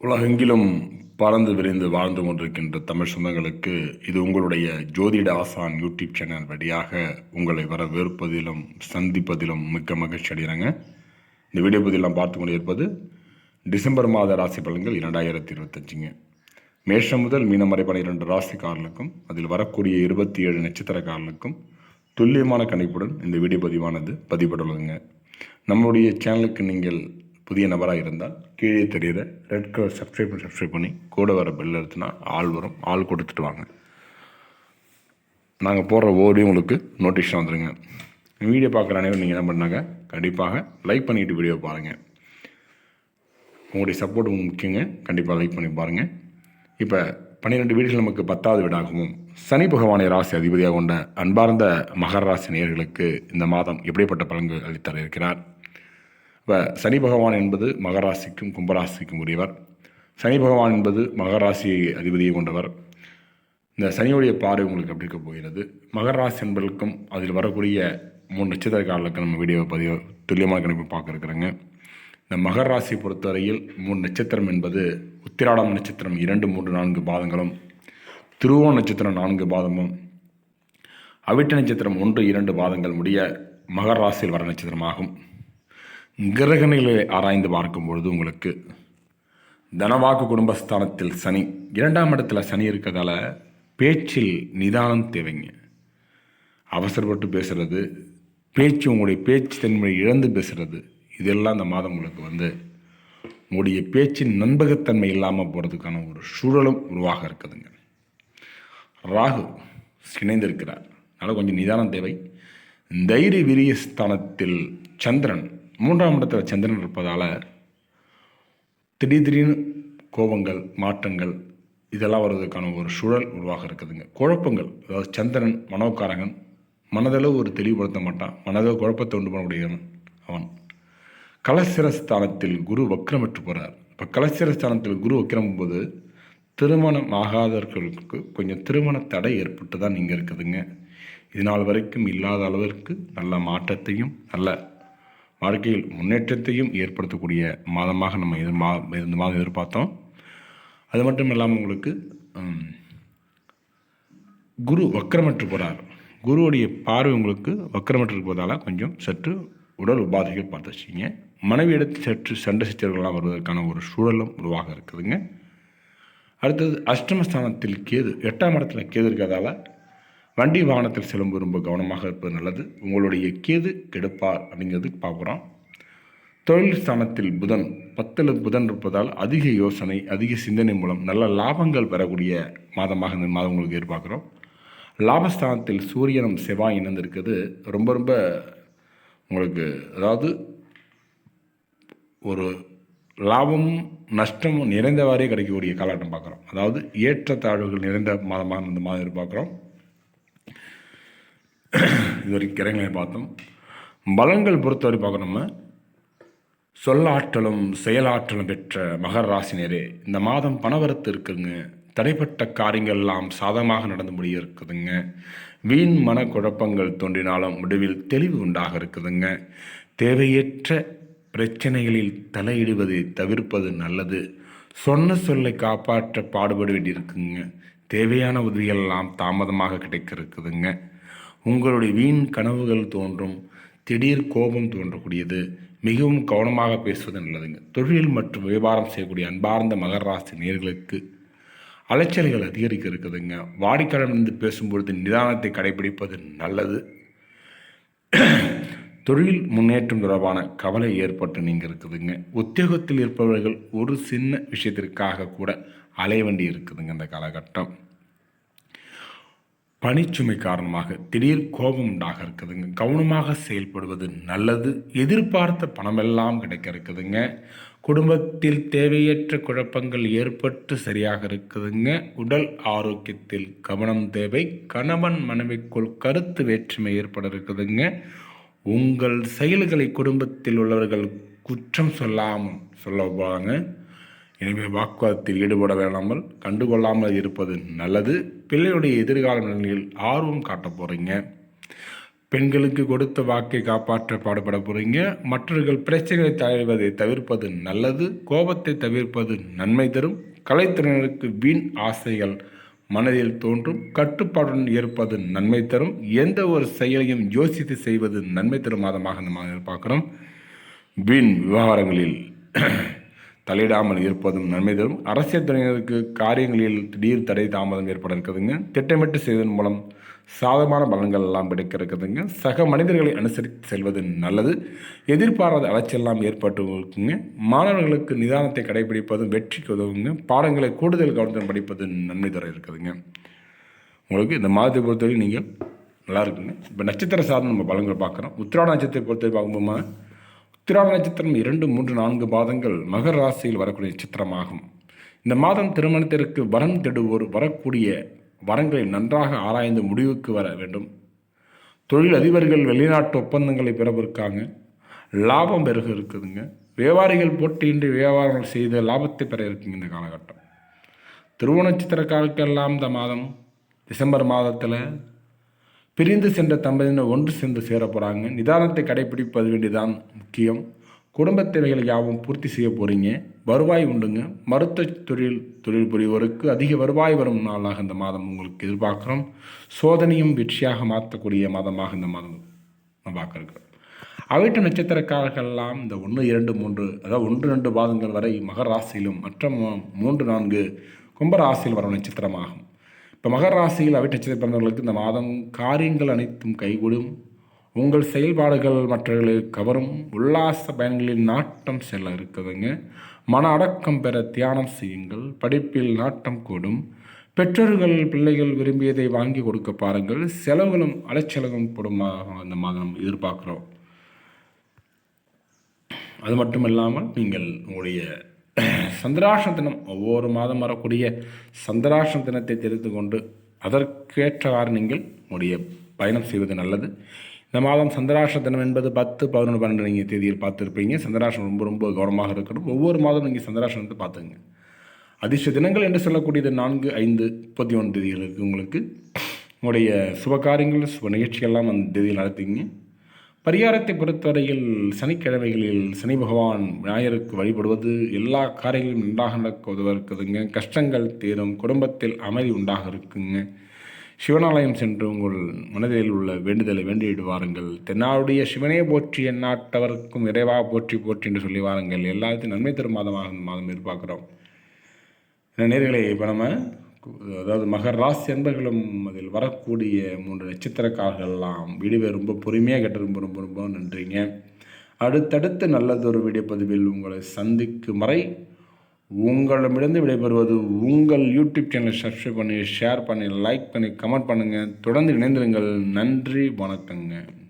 உலகெங்கிலும் பறந்து விரைந்து வாழ்ந்து கொண்டிருக்கின்ற தமிழ் சொந்தங்களுக்கு இது உங்களுடைய ஜோதிட ஆசான் யூடியூப் சேனல் வழியாக உங்களை வரவேற்பதிலும் சந்திப்பதிலும் மிக்க மகிழ்ச்சி அடைகிறாங்க. இந்த வீடியோ பதிலாம் பார்த்து கொண்டிருப்பது டிசம்பர் மாத ராசி பலன்கள் இரண்டாயிரத்தி இருபத்தஞ்சுங்க. மேஷம் முதல் மீனம் வரை பன்னிரெண்டு ராசிக்காரர்களுக்கும் அதில் வரக்கூடிய இருபத்தி ஏழு நட்சத்திரக்காரர்களுக்கும் துல்லியமான கணிப்புடன் இந்த வீடியோ பதிவானது பதிவிடலுங்க நம்மளுடைய சேனலுக்கு நீங்கள் புதிய நபராக இருந்தால் கீழே தெரிகிற ரெட் கலர் சப்ஸ்கிரைப் பண்ணி சப்ஸ்கிரைப் பண்ணி கூட வர பெல் எடுத்துனா ஆள் வரும். ஆள் கொடுத்துட்டு வாங்க. நாங்கள் போடுற ஓடியும் உங்களுக்கு நோட்டிஃபிகேஷன் வந்துடுங்க வீடியோ பார்க்குற அனைவரும் நீங்கள் என்ன பண்ணாங்க? கண்டிப்பாக லைக் பண்ணிவிட்டு வீடியோ பாருங்கள் உங்களுடைய சப்போர்ட் முக்கியங்க. கண்டிப்பாக லைக் பண்ணி பாருங்கள் இப்போ பன்னிரெண்டு வீடுகள் நமக்கு பத்தாவது வீடாகவும் சனி பகவானை ராசி அதிபதியாக கொண்ட அன்பார்ந்த மகர ராசி நேயர்களுக்கு இந்த மாதம் எப்படிப்பட்ட பலன்கள் அளித்தர இருக்கிறார்? இப்போ சனி பகவான் என்பது மகராசிக்கும் கும்பராசிக்கும் உரியவர். சனி பகவான் என்பது மகராசியை அதிபதியை கொண்டவர். இந்த சனியுடைய பார்வை உங்களுக்கு எப்படி இருக்க போகிறது? மகராசி என்பதற்கும் அதில் வரக்கூடிய மூணு நட்சத்திரக்காரர்களுக்கு நம்ம வீடியோ பதிவு துல்லியமான கணிப்பு பார்க்க இருக்கிறோங்க. இந்த மகர ராசி பொறுத்தவரையில் மூணு நட்சத்திரம் என்பது உத்திராடம் நட்சத்திரம் இரண்டு மூன்று நான்கு பாதங்களும் திருவோண நட்சத்திரம் நான்கு பாதமும் அவிட்ட நட்சத்திரம் ஒன்று இரண்டு பாதங்கள் முடிய மகர ராசியில் வர நட்சத்திரமாகும். கிரகணிகளை ஆராய்ந்து பார்க்கும் பொழுது உங்களுக்கு தனவாக்கு குடும்பஸ்தானத்தில் சனி இரண்டாம் இடத்துல சனி இருக்கிறதால பேச்சில் நிதானம் தேவைங்க. அவசரப்பட்டு பேசுறது பேச்சு உங்களுடைய பேச்சு தன்மை இழந்து பேசுறது இதெல்லாம் இந்த மாதம் உங்களுக்கு வந்து உங்களுடைய பேச்சின் நண்பகத்தன்மை இல்லாமல் போகிறதுக்கான ஒரு சூழலும் உருவாக இருக்குதுங்க. ராகு இணைந்திருக்கிறார் அதனால் கொஞ்சம் நிதானம் தேவை. தைரிய விரிய ஸ்தானத்தில் சந்திரன் மூன்றாம் இடத்துல சந்திரன் இருப்பதால் திடீர் திடீர்னு கோபங்கள் மாற்றங்கள் இதெல்லாம் வர்றதுக்கான ஒரு சூழல் உருவாக இருக்குதுங்க. குழப்பங்கள் அதாவது சந்திரன் மனோக்காரகன் மனதளவு ஒரு தெளிவுபடுத்த மாட்டான். மனதளவு குழப்பத்தை உண்டு பண்ணக்கூடியவன் அவன். கலசிரஸ்தானத்தில் குரு வக்ரமற்று போகிறார் இப்போ கலசிரஸ்தானத்தில் குரு வக்ரம் போது திருமணம் ஆகாதவர்களுக்கு கொஞ்சம் திருமண தடை ஏற்பட்டு தான் நீங்கள் இருக்குதுங்க. இது நாள் வரைக்கும் இல்லாத அளவிற்கு நல்ல மாற்றத்தையும் நல்ல வாழ்க்கையில் முன்னேற்றத்தையும் ஏற்படுத்தக்கூடிய மாதமாக நம்ம இது மா இந்த மாதம் எதிர்பார்த்தோம். அது மட்டும் இல்லாமல் உங்களுக்கு குரு வக்கரமற்று போகிறார் குருவுடைய பார்வை உங்களுக்கு வக்கரமற்று இருப்பதால் கொஞ்சம் சற்று உடல் உபாதைகள் பார்த்து வச்சிங்க மனைவியிடத்து சற்று சண்டை சித்தர்கள்லாம் வருவதற்கான ஒரு சூழலும் உருவாக இருக்குதுங்க. அடுத்தது அஷ்டமஸ்தானத்தில் கேது எட்டாம் இடத்துல கேது இருக்கிறதால வண்டி வாகனத்தில் செல்லும்போது ரொம்ப கவனமாக இருப்பது நல்லது. உங்களுடைய கேது கெடுப்பார் அப்படிங்கிறது பார்க்குறோம். தொழில் ஸ்தானத்தில் புதன் பத்தில் புதன் இருப்பதால் அதிக யோசனை அதிக சிந்தனை மூலம் நல்ல லாபங்கள் பெறக்கூடிய மாதமாக இந்த மாதம் உங்களுக்கு எதிர்பார்க்குறோம். லாபஸ்தானத்தில் சூரியனும் செவ்வாய் இணைந்திருக்கிறது. ரொம்ப ரொம்ப உங்களுக்கு அதாவது ஒரு லாபமும் நஷ்டமும் நிறைந்தவாறே கிடைக்கக்கூடிய காலகட்டம் பார்க்குறோம். அதாவது ஏற்றத்தாழ்வுகள் நிறைந்த மாதமாக இந்த மாதம் எதிர்பார்க்குறோம். இது வரைக்கும் கிரகங்களை பார்த்தோம். பலன்கள் பொறுத்தவரை பார்க்கணுமா சொல்லாற்றலும் செயலாற்றலும் பெற்ற மகர ராசினியரே இந்த மாதம் பணவரத்து இருக்குதுங்க. தடைப்பட்ட காரியங்கள் எல்லாம் சாதகமாக நடந்து முடிய இருக்குதுங்க வீண் மன குழப்பங்கள் தோன்றினாலும் முடிவில் தெளிவு உண்டாக இருக்குதுங்க. தேவையற்ற பிரச்சனைகளில் தலையிடுவதை தவிர்ப்பது நல்லது. சொன்ன சொல்லை காப்பாற்ற பாடுபட வேண்டியிருக்குங்க. தேவையான உதவிகள் எல்லாம் தாமதமாக கிடைக்க இருக்குதுங்க. உங்களுடைய வீண் கனவுகள் தோன்றும் திடீர் கோபம் தோன்றக்கூடியது. மிகவும் கவனமாக பேசுவது நல்லதுங்க. தொழில் மற்றும் வியாபாரம் செய்யக்கூடிய அன்பார்ந்த மகர ராசி நேர்களுக்கு அலைச்சல்கள் அதிகரிக்க இருக்குதுங்க. வாடிக்கையாளர் பேசும்பொழுது நிதானத்தை கடைபிடிப்பது நல்லது. தொழில் முன்னேற்றம் தொடர்பான கவலை ஏற்பட்டு நீங்கள் இருக்குதுங்க உத்தியோகத்தில் இருப்பவர்கள் ஒரு சின்ன விஷயத்திற்காக கூட அலைய வேண்டி இருக்குதுங்க இந்த காலகட்டம். பணிச்சுமை காரணமாக திடீர் கோபம் உண்டாக இருக்குதுங்க கவனமாக செயல்படுவது நல்லது. எதிர்பார்த்த பணமெல்லாம் கிடைக்க இருக்குதுங்க குடும்பத்தில் தேவையற்ற குழப்பங்கள் ஏற்பட்டு சரியாக இருக்குதுங்க. உடல் ஆரோக்கியத்தில் கவனம் தேவை. கணவன் மனைவிக்குள் கருத்து வேற்றுமை ஏற்பட இருக்குதுங்க. உங்கள் செயல்களை குடும்பத்தில் உள்ளவர்கள் குற்றம் சொல்லாமல் சொல்ல எனவே வாக்குவாதத்தில் ஈடுபட வேணாமல் கண்டுகொள்ளாமல் இருப்பது நல்லது. பிள்ளையுடைய எதிர்கால நிலையில் ஆர்வம் காட்ட போகிறீங்க பெண்களுக்கு கொடுத்த வாக்கை காப்பாற்ற பாடுபட போகிறீங்க மற்றவர்கள் பிரச்சனைகளை தழுவதை தவிர்ப்பது நல்லது. கோபத்தை தவிர்ப்பது நன்மை தரும். கலைத்திறனருக்கு வீண் ஆசைகள் மனதில் தோன்றும். கட்டுப்பாடுடன் இருப்பது நன்மை தரும். எந்த ஒரு செயலையும் யோசித்து செய்வது நன்மை தரும் மாதமாக நம்ம மாதம் பார்க்குறோம். வீண் விவகாரங்களில் தலையிடாமல் இருப்பதும் நன்மை தரும். அரசியல் துறையினருக்கு காரியங்களில் திடீர் தடை தாமதம் ஏற்பட இருக்குதுங்க திட்டமிட்டு செய்வதன் மூலம் சாதகமான பலன்கள் எல்லாம் கிடைக்க இருக்குதுங்க சக மனிதர்களை அனுசரித்து செல்வது நல்லது. எதிர்பாராத அலைச்செல்லாம் ஏற்பட்டு இருக்குங்க மாணவர்களுக்கு நிதானத்தை கடைபிடிப்பதும் வெற்றிக்கு உதவுங்க. பாடங்களை கூடுதல் கவனத்துடன் படிப்பது நன்மை தர இருக்குதுங்க. உங்களுக்கு இந்த மாதத்தை பொறுத்தவரை நீங்கள் நல்லா இருக்குங்க. இப்போ நட்சத்திர சார்ந்த நம்ம பலன்களை பார்க்குறோம். உத்திராட நட்சத்திரத்தை பொறுத்தவரை பார்க்கும்போது உத்திராட நட்சத்திரம் இரண்டு மூன்று நான்கு பாதங்கள் மகர ராசியில் வரக்கூடிய நட்சத்திரமாகும். இந்த மாதம் திருமணத்திற்கு வரம் தேடுவோர் வரக்கூடிய வரங்களை நன்றாக ஆராய்ந்து முடிவுக்கு வர வேண்டும். தொழில் அதிபர்கள் வெளிநாட்டு ஒப்பந்தங்களை பெறவிருக்காங்க. லாபம் பெருக இருக்குதுங்க. வியாபாரிகள் போட்டியின்றி வியாபாரங்கள் செய்த லாபத்தை பெற இருக்குங்க இந்த காலகட்டம். திருவோண நட்சத்திரக்காரருக்கெல்லாம் இந்த மாதம் டிசம்பர் மாதத்தில் பிரிந்து சென்ற தம்பதியினர் ஒன்று சேர்ந்து சேர போகிறாங்க நிதானத்தை கடைபிடிப்பது வேண்டியதான் முக்கியம். குடும்ப தேவைகளை யாவும் பூர்த்தி செய்ய போகிறீங்க வருவாய் உண்டுங்க. மருத்துவ தொழில் தொழில் புரிவோருக்கு அதிக வருவாய் வரும் நாளாக இந்த மாதம் உங்களுக்கு எதிர்பார்க்குறோம். சோதனையும் வெற்றியாக மாற்றக்கூடிய மாதமாக இந்த மாதம் நம்ம பார்க்குறோம் அவைட்ட நட்சத்திரக்காரர்கள்லாம் இந்த ஒன்று இரண்டு மூன்று அதாவது ஒன்று ரெண்டு பாதங்கள் வரை மகராசியிலும் மற்ற மூன்று நான்கு கும்பராசியில் வரும் நட்சத்திரமாகும். இப்போ மகர ராசியில் அவிட்டச்சதை பிறந்தவர்களுக்கு இந்த மாதம் காரியங்கள் அனைத்தும் கைகூடும். உங்கள் செயல்பாடுகள் மற்றவர்களை கவரும். உல்லாச பயன்களில் நாட்டம் செல்ல இருக்குதுங்க மன அடக்கம் பெற தியானம் செய்யுங்கள். படிப்பில் நாட்டம் கூடும். பெற்றோர்கள் பிள்ளைகள் விரும்பியதை வாங்கி கொடுக்க பாருங்கள். செலவுகளும் அலைச்செலவும் கூடுமாக அந்த மாதம் எதிர்பார்க்குறோம். அது மட்டும் இல்லாமல் நீங்கள் உங்களுடைய சந்திராசன தினம் ஒவ்வொரு மாதம் வரக்கூடிய சந்திராசன தினத்தை தெரிந்து கொண்டு அதற்கேற்றவாறு நீங்கள் உடைய பயணம் செய்வது நல்லது. இந்த மாதம் சந்திராஷ்ட தினம் என்பது பத்து பதினொன்று பன்னெண்டு நீங்கள் தேதியில் பார்த்துருப்பீங்க. சந்திராஷ்டம் ரொம்ப ரொம்ப கவனமாக இருக்கணும். ஒவ்வொரு மாதம் நீங்கள் சந்திராஷ்டத்தை பார்த்துங்க அதிர்ஷ்ட தினங்கள் என்று சொல்லக்கூடியது நான்கு ஐந்து முப்பத்தி ஒன்று தேதிகளுக்கு உங்களுக்கு உங்களுடைய சுப காரியங்கள் சுப நிகழ்ச்சிகள்லாம் அந்த தேதியில் நடத்திங்க பரிகாரத்தை பொறுத்தவரையில் சனிக்கிழமைகளில் சனி பகவான் விநாயகருக்கு வழிபடுவது எல்லா காரியங்களும் நன்றாக நடக்க உதவ இருக்குதுங்க. கஷ்டங்கள் தீரும் குடும்பத்தில் அமைதி உண்டாக இருக்குங்க. சிவனாலயம் சென்று உங்கள் மனதில் உள்ள வேண்டுதலை வேண்டியிடுவாருங்கள் தென்னாவுடைய சிவனே போற்றி எந்நாட்டவருக்கும் இறைவா போற்றி போற்றி என்று சொல்லி வாருங்கள். எல்லாத்தையும் நன்மை தரும் மாதமாக மாதம் எதிர்பார்க்குறோம். நேர்களை இப்போ நம்ம அதாவது மகர் ராசி அன்பர்களும் அதில் வரக்கூடிய மூன்று நட்சத்திரக்காரர்கள்லாம் வீடியோ ரொம்ப பொறுமையாக கேட்டு ரொம்ப ரொம்ப ரொம்ப நன்றிங்க. அடுத்தடுத்து நல்லதொரு வீடியோ பதிவில் உங்களை சந்திக்கும் வரை உங்களிடமிருந்து விடைபெறுவது உங்கள் யூடியூப் சேனலை சப்ஸ்கிரைப் பண்ணி ஷேர் பண்ணி லைக் பண்ணி கமெண்ட் பண்ணுங்கள் தொடர்ந்து இணைந்திருங்கள். நன்றி வணக்கங்க.